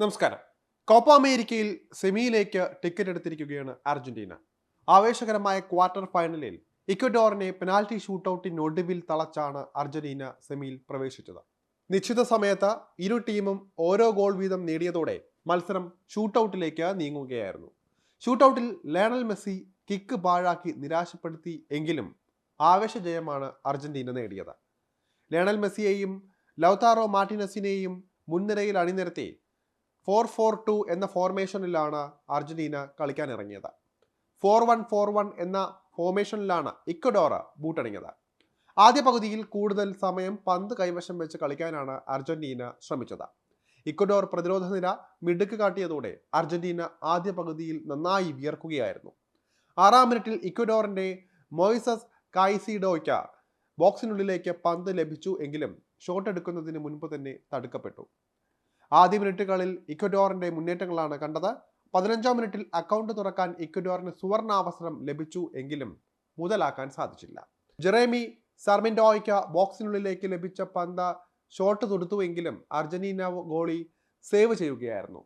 നമസ്കാരം. കോപ്പ അമേരിക്കയിൽ സെമിയിലേക്ക് ടിക്കറ്റ് എടുത്തിരിക്കുകയാണ് അർജന്റീന. ആവേശകരമായ ക്വാർട്ടർ ഫൈനലിൽ ഇക്വഡോറിനെ പെനാൽറ്റി ഷൂട്ടൌട്ടിനൊടുവിൽ തളച്ചാണ് അർജന്റീന സെമിയിൽ പ്രവേശിച്ചത്. നിശ്ചിത സമയത്ത് ഇരു ടീമും ഓരോ ഗോൾ വീതം നേടിയതോടെ മത്സരം ഷൂട്ടൌട്ടിലേക്ക് നീങ്ങുകയായിരുന്നു. ഷൂട്ടൌട്ടിൽ ലയണൽ മെസ്സി കിക്ക് പാഴാക്കി നിരാശപ്പെടുത്തി എങ്കിലും ആവേശ ജയമാണ് അർജന്റീന നേടിയത്. ലയണൽ മെസ്സിയെയും ലൗതാറോ മാർട്ടിനസിനെയും മുൻനിരയിൽ അണിനിരത്തി ഫോർ ഫോർ ടു എന്ന ഫോർമേഷനിലാണ് അർജന്റീന കളിക്കാൻ ഇറങ്ങിയത് ഫോർ വൺ ഫോർ വൺ എന്ന ഫോർമേഷനിലാണ് ഇക്വഡോറ ബൂട്ടണിഞ്ഞത് ആദ്യ പകുതിയിൽ കൂടുതൽ സമയം പന്ത് കൈവശം വെച്ച് കളിക്കാനാണ് അർജന്റീന ശ്രമിച്ചത്. ഇക്വഡോർ പ്രതിരോധ നില മിടുക്ക് കാട്ടിയതോടെ അർജന്റീന ആദ്യ പകുതിയിൽ നന്നായി വിയർക്കുകയായിരുന്നു. ആറാം മിനിറ്റിൽ ഇക്വഡോറിന്റെ മൊയ്സസ് കായ്സിഡോയ്ക്ക് ബോക്സിനുള്ളിലേക്ക് പന്ത് ലഭിച്ചു എങ്കിലും ഷോട്ട് എടുക്കുന്നതിന് മുൻപ് തന്നെ തടുക്കപ്പെട്ടു. ആദ്യ മിനിറ്റുകളിൽ ഇക്വഡോറിന്റെ മുന്നേറ്റങ്ങളാണ് കണ്ടത്. പതിനഞ്ചാം മിനിറ്റിൽ അക്കൗണ്ട് തുറക്കാൻ ഇക്വഡോറിന് സുവർണാവസരം ലഭിച്ചു എങ്കിലും മുതലാക്കാൻ സാധിച്ചില്ല. ജെറേമി സർമിൻഡോയ്ക്ക് ബോക്സിനുള്ളിലേക്ക് ലഭിച്ച പന്ത് ഷോട്ട് തൊടുത്തുവെങ്കിലും അർജന്റീന ഗോളി സേവ് ചെയ്യുകയായിരുന്നു.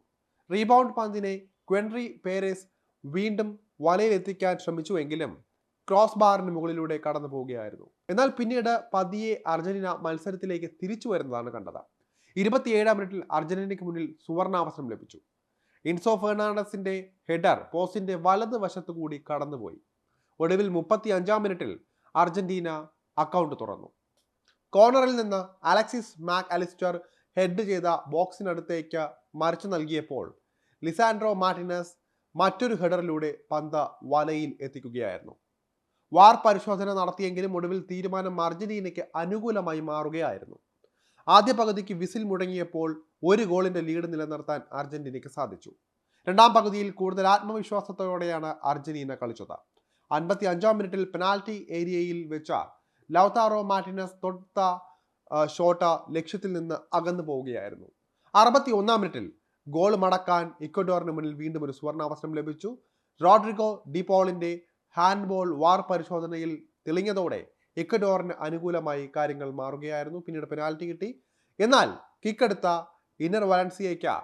റീബൗണ്ട് പന്തിനെ ക്വൻട്രി പേരേസ് വീണ്ടും വലയിലെത്തിക്കാൻ ശ്രമിച്ചുവെങ്കിലും ക്രോസ് ബാറിന് മുകളിലൂടെ കടന്നു പോവുകയായിരുന്നു എന്നാൽ പിന്നീട് പതിയെ അർജന്റീന മത്സരത്തിലേക്ക് തിരിച്ചു വരുന്നതാണ് കണ്ടത്. ഇരുപത്തിയേഴാം മിനിറ്റിൽ അർജന്റീനയ്ക്ക് മുന്നിൽ സുവർണാവസരം ലഭിച്ചു. ഇൻസോ ഫെർണാണ്ടസിന്റെ ഹെഡർ പോസ്റ്റിന്റെ വലത് വശത്തു കൂടി കടന്നുപോയി. ഒടുവിൽ മുപ്പത്തി അഞ്ചാം മിനിറ്റിൽ അർജന്റീന അക്കൗണ്ട് തുറന്നു. കോർണറിൽ നിന്ന് അലക്സിസ് മാക് അലിസ്റ്റർ ഹെഡ് ചെയ്ത ബോക്സിനടുത്തേക്ക് മറിച്ചു നൽകിയപ്പോൾ ലിസാൻഡ്രോ മാർട്ടിനസ് മറ്റൊരു ഹെഡറിലൂടെ പന്ത് വലയിൽ എത്തിക്കുകയായിരുന്നു. വാർ പരിശോധന നടത്തിയെങ്കിലും ഒടുവിൽ തീരുമാനം അർജന്റീനയ്ക്ക് അനുകൂലമായി മാറുകയായിരുന്നു. ആദ്യ പകുതിക്ക് വിസിൽ മുടങ്ങിയപ്പോൾ ഒരു ഗോളിന്റെ ലീഡ് നിലനിർത്താൻ അർജന്റീനയ്ക്ക് സാധിച്ചു. രണ്ടാം പകുതിയിൽ കൂടുതൽ ആത്മവിശ്വാസത്തോടെയാണ് അർജന്റീന കളിച്ചത്. അൻപത്തി അഞ്ചാം മിനിറ്റിൽ പെനാൽറ്റി ഏരിയയിൽ വെച്ച ലൗതാറോ മാർട്ടിനസ് തൊട്ട ഷോട്ട് ലക്ഷ്യത്തിൽ നിന്ന് അകന്നു പോവുകയായിരുന്നു. അറുപത്തി ഒന്നാം മിനിറ്റിൽ ഗോൾ മടക്കാൻ ഇക്വഡോറിന് മുന്നിൽ വീണ്ടും ഒരു സുവർണാവസരം ലഭിച്ചു. റോഡ്രിഗോ ഡിപോളിന്റെ ഹാൻഡ്ബോൾ വാർ പരിശോധനയിൽ തെളിഞ്ഞതോടെ ഇക്വഡോറിന് അനുകൂലമായി കാര്യങ്ങൾ മാറുകയായിരുന്നു. പിന്നീട് പെനാൽറ്റി കിട്ടി. എന്നാൽ കിക്കെടുത്ത ഇന്നർ വലൻസിയയ്ക്ക്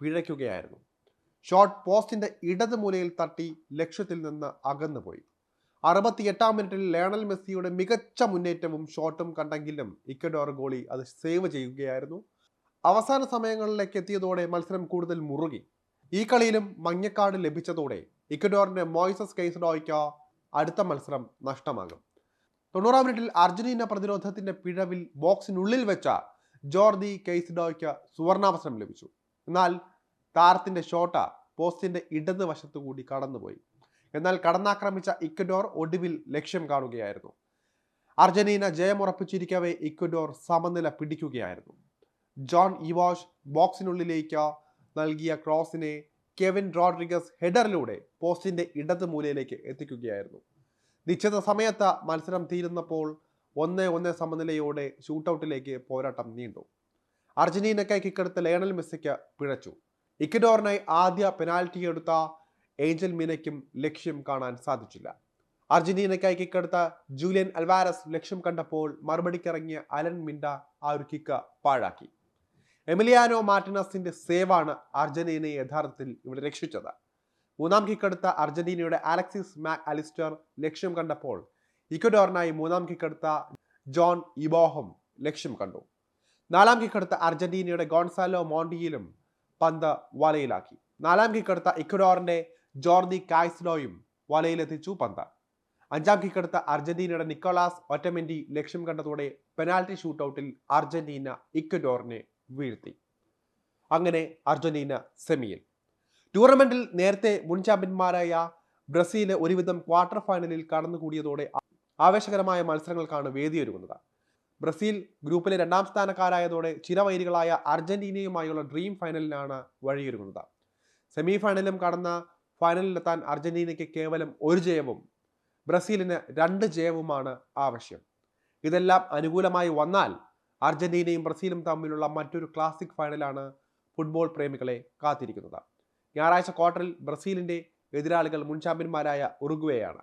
പിഴയ്ക്കുകയായിരുന്നു. ഷോട്ട് പോസ്റ്റിന്റെ ഇടത് മൂലയിൽ തട്ടി ലക്ഷ്യത്തിൽ നിന്ന് അകന്നുപോയി. അറുപത്തിയെട്ടാം മിനിറ്റിൽ ലയണൽ മെസ്സിയുടെ മികച്ച മുന്നേറ്റവും ഷോട്ടും കണ്ടെങ്കിലും ഇക്വഡോർ ഗോളി അത് സേവ് ചെയ്യുകയായിരുന്നു. അവസാന സമയങ്ങളിലേക്ക് എത്തിയതോടെ മത്സരം കൂടുതൽ മുറുകി. ഈ കളിയിലും മഞ്ഞക്കാട് ലഭിച്ചതോടെ ഇക്വഡോറിന്റെ മോയിസസ് കെയ്സഡോയ്ക്ക് അടുത്ത മത്സരം നഷ്ടമാകും. തൊണ്ണൂറാം മിനിറ്റിൽ അർജന്റീന പ്രതിരോധത്തിന്റെ പിഴവിൽ ബോക്സിനുള്ളിൽ വെച്ച ജോർദി കെയ്സിഡോയ്ക്ക് സുവർണാവസരം ലഭിച്ചു. എന്നാൽ താരത്തിന്റെ ഷോട്ട പോസ്റ്റിന്റെ ഇടത് വശത്തു കൂടി കടന്നുപോയി. എന്നാൽ കടന്നാക്രമിച്ച ഇക്വഡോർ ഒടുവിൽ ലക്ഷ്യം കാണുകയായിരുന്നു. അർജന്റീന ജയമുറപ്പിച്ചിരിക്കവേ ഇക്വഡോർ സമനില പിടിക്കുകയായിരുന്നു. ജോൺ ഇവാഷ് ബോക്സിനുള്ളിലേക്ക് നൽകിയ ക്രോസിനെ കെവിൻ റോഡ്രിഗസ് ഹെഡറിലൂടെ പോസ്റ്റിന്റെ ഇടത് മൂലയിലേക്ക് എത്തിക്കുകയായിരുന്നു. നിശ്ചിത സമയത്ത് മത്സരം തീരുന്നപ്പോൾ ഒന്ന് ഒന്ന് സമനിലയോടെ ഷൂട്ടൗട്ടിലേക്ക് പോരാട്ടം നീണ്ടു. അർജന്റീനക്കായി കിക്കെടുത്ത ലയണൽ മെസ്സിക്ക് പിഴച്ചു. ഇക്വഡോറിനായി ആദ്യ പെനാൽറ്റി എടുത്ത ഏഞ്ചൽ മീനയ്ക്കും ലക്ഷ്യം കാണാൻ സാധിച്ചില്ല. അർജന്റീനയ്ക്കായി കിക്കെടുത്ത ജൂലിയൻ അൽവാരസ് ലക്ഷ്യം കണ്ടപ്പോൾ മറുപടിക്കിറങ്ങിയ അലൻ മിൻഡ ആ ഒരു കിക്ക് പാഴാക്കി. എമിലിയാനോ മാർട്ടിനസിന്റെ സേവാണ് അർജന്റീനയെ യഥാർത്ഥത്തിൽ ഇവിടെ രക്ഷിച്ചത്. മൂന്നാം കിക്കെടുത്ത അർജന്റീനയുടെ അലക്സിസ് മാക് അലിസ്റ്റർ ലക്ഷ്യം കണ്ടപ്പോൾ ഇക്വഡോറിനായി മൂന്നാം കിക്കെടുത്ത ജോൺ ഇബോഹം ലക്ഷ്യം കണ്ടു. നാലാം കിക്കെടുത്ത അർജന്റീനയുടെ ഗോൺസാലോ മോണ്ടിയിലും പന്ത് വലയിലാക്കി. നാലാം കിക്കെടുത്ത ഇക്വഡോറിന്റെ ജോർദി കായ്സ്ലോയും വലയിലെത്തിച്ചു പന്ത്. അഞ്ചാം കിക്കെടുത്ത അർജന്റീനയുടെ നിക്കോളാസ് ഒറ്റമെന്റി ലക്ഷ്യം കണ്ടതോടെ പെനാൽറ്റി ഷൂട്ടൌട്ടിൽ അർജന്റീന ഇക്വഡോറിനെ വീഴ്ത്തി. അങ്ങനെ അർജന്റീന സെമിയിൽ ടൂർണമെന്റിൽ നേരത്തെ മുൻ ചാമ്പ്യന്മാരായ ബ്രസീൽ ഒരുവിധം ക്വാർട്ടർ ഫൈനലിൽ കടന്നുകൂടിയതോടെ ആവേശകരമായ മത്സരങ്ങൾക്കാണ് വേദിയൊരുങ്ങുന്നത്. ബ്രസീൽ ഗ്രൂപ്പിലെ രണ്ടാം സ്ഥാനക്കാരായതോടെ ചിരവൈരികളായ അർജന്റീനയുമായുള്ള ഡ്രീം ഫൈനലിനാണ് വഴിയൊരുങ്ങുന്നത്. സെമി ഫൈനലും കടന്ന ഫൈനലിലെത്താൻ അർജന്റീനയ്ക്ക് കേവലം ഒരു ജയവും ബ്രസീലിന് രണ്ട് ജയവുമാണ് ആവശ്യം. ഇതെല്ലാം അനുകൂലമായി വന്നാൽ അർജന്റീനയും ബ്രസീലും തമ്മിലുള്ള മറ്റൊരു ക്ലാസിക് ഫൈനലാണ് ഫുട്ബോൾ പ്രേമികളെ കാത്തിരിക്കുന്നത്. ഞായറാഴ്ച ക്വാർട്ടറിൽ ബ്രസീലിന്റെ എതിരാളികൾ മുൻ ചാമ്പ്യന്മാരായ ഉറുഗ്വേയാണ്.